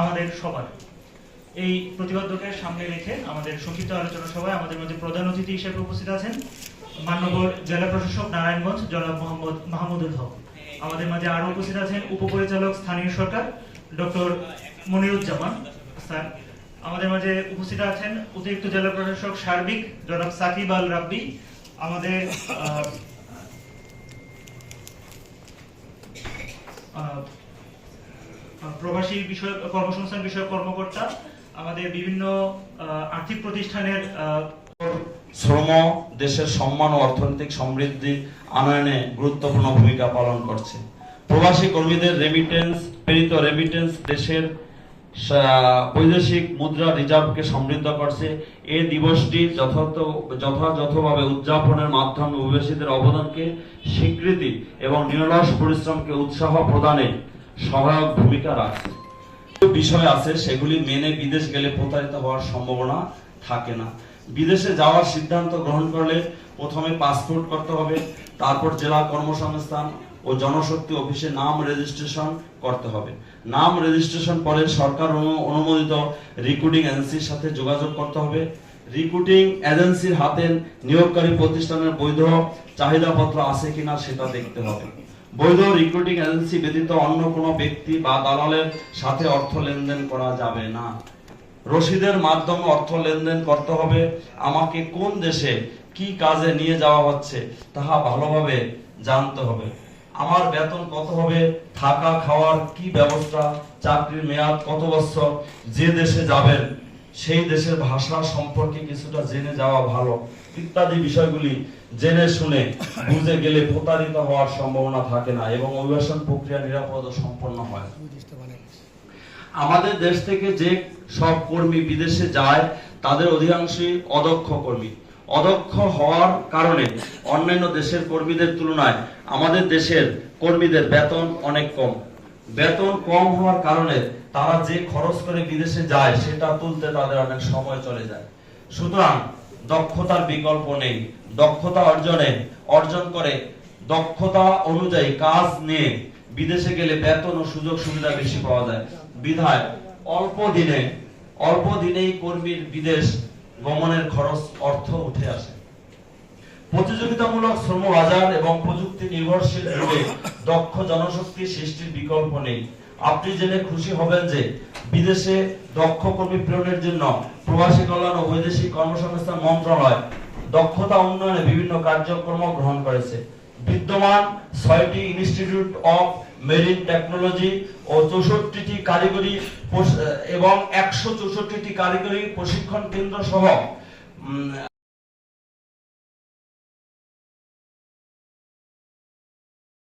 আমাদের সবার এই প্রতিবাদ্যকে সামনে রেখে আমাদের সংক্ষিপ্ত আলোচনা সভায় আমাদের মধ্যে প্রধান অতিথি হিসেবে উপস্থিত আছেন মান্যবর জেলা প্রশাসক নারায়ণগঞ্জ জনাব মোহাম্মদ মাহমুদুল হক। আমাদের মাঝে আরও উপস্থিত আছেন উপপরিচালক স্থানীয় সরকার ডক্টর মনিরুজ্জামান। স্যার আমাদের মাঝে উপস্থিত আছেন অতিরিক্ত জেলা প্রশাসক সার্বিক জনাব সাকিব আল রাব্বি, আমাদের প্রবাসী বিষয় কর্মসংস্থান বিষয়ক কর্মকর্তা, আমাদের বিভিন্ন আর্থিক প্রতিষ্ঠানের শ্রম, দেশের সম্মান ও অর্থনৈতিক সমৃদ্ধি আনয়নে গুরুত্বপূর্ণ ভূমিকা পালন করছে। প্রবাসী কর্মীদের রেমিটেন্স প্রেরিত রেমিটেন্স দেশের বৈদেশিক মুদ্রা রিজার্ভকে সমৃদ্ধ করছে। এই দিবসটি যথার্থ যথাযথভাবে উদযাপনের মাধ্যমে অভিবাসীদের অবদানকে স্বীকৃতি এবং নিরলস পরিশ্রমকে উৎসাহ প্রদানে সহায়ক ভূমিকা রাখছে বিষয় আছে, সেগুলি মেনে বিদেশ গেলে প্রতারিত হওয়ার সম্ভাবনা থাকে না। বিদেশে যাওয়ার সিদ্ধান্ত গ্রহণ করলে প্রথমে পাসপোর্ট করতে হবে, তারপর জেলা কর্মসংস্থান ও জনশক্তি অফিসে নাম রেজিস্ট্রেশন করতে হবে। নাম রেজিস্ট্রেশন পরে সরকার অনুমোদিত রিক্রুটিং এজেন্সির সাথে যোগাযোগ করতে হবে। রিক্রুটিং এজেন্সির হাতে নিয়োগকারী প্রতিষ্ঠানের বৈধ চাহিদাপত্র আছে কিনা সেটা দেখতে হবে। বৈধ রিক্রুটিং এজেন্সি ব্যতীত অন্য কোনো ব্যক্তি বা দালালের সাথে অর্থ লেনদেন করা যাবে না। রসিদের মাধ্যমে অর্থ লেনদেন করতে হবে। আমাকে কোন দেশে কি কাজে নিয়ে যাওয়া হচ্ছে তাহা ভালোভাবে জানতে হবে। আমার বেতন কত হবে? থাকা, খাওয়ার কি ব্যবস্থা? চাকরির মেয়াদ কত বছর? যে দেশে যাবেন, সেই দেশের ভাষা সম্পর্কে কিছুটা জেনে যাওয়া ভালো। ইত্যাদি বিষয়গুলি জেনে শুনে বুঝে গেলে প্রতারিত হওয়ার সম্ভাবনা থাকে না এবং অভিবাসন প্রক্রিয়া নিরাপদ সম্পন্ন হয়। আমাদের দেশ থেকে যে সব কর্মী বিদেশে যায়, তাদের অধিকাংশই অদক্ষ কর্মী। অদক্ষ হওয়ার কারণে অন্যান্য দেশের কর্মীদের তুলনায় আমাদের দেশের কর্মীদের বেতন অনেক কম। বেতন কম হওয়ার কারণে তারা যে খরচ করে বিদেশে যায়, সেটা তুলতে তাদের অনেক সময় চলে যায়। সুতরাং দক্ষতার বিকল্প নেই। দক্ষতা অর্জনে, অর্জন করে। দক্ষতা অনুযায়ী কাজ নিয়ে বিদেশে গেলে বেতন ও সুযোগ সুবিধা বেশি পাওয়া যায়। বিধায় অল্প দিনে, অল্প দিনেই কর্মীর বিদেশ গমনের খরচ, অর্থ উঠে আসে। প্রতিযোগিতামূলক শ্রম বাজার এবং প্রযুক্তি নির্ভরশীল যুগে দক্ষ জনশক্তি সৃষ্টির বিকল্প নেই। আপনি জেনে খুশি হবেন যে বিদেশে দক্ষ কর্মী প্রেরণের জন্য প্রবাসী কল্যাণ ও বৈদেশিক কর্মসংস্থান মন্ত্রণালয় দক্ষতা উন্নয়নে বিভিন্ন কার্যক্রম গ্রহণ করেছে। বিদ্যমান ছয়টি ইনস্টিটিউট অফ মেরিন টেকনোলজি ও চৌষট্টিটি কারিগরি এবং একশো চৌষট্টিটি কারিগরি প্রশিক্ষণ কেন্দ্র সহ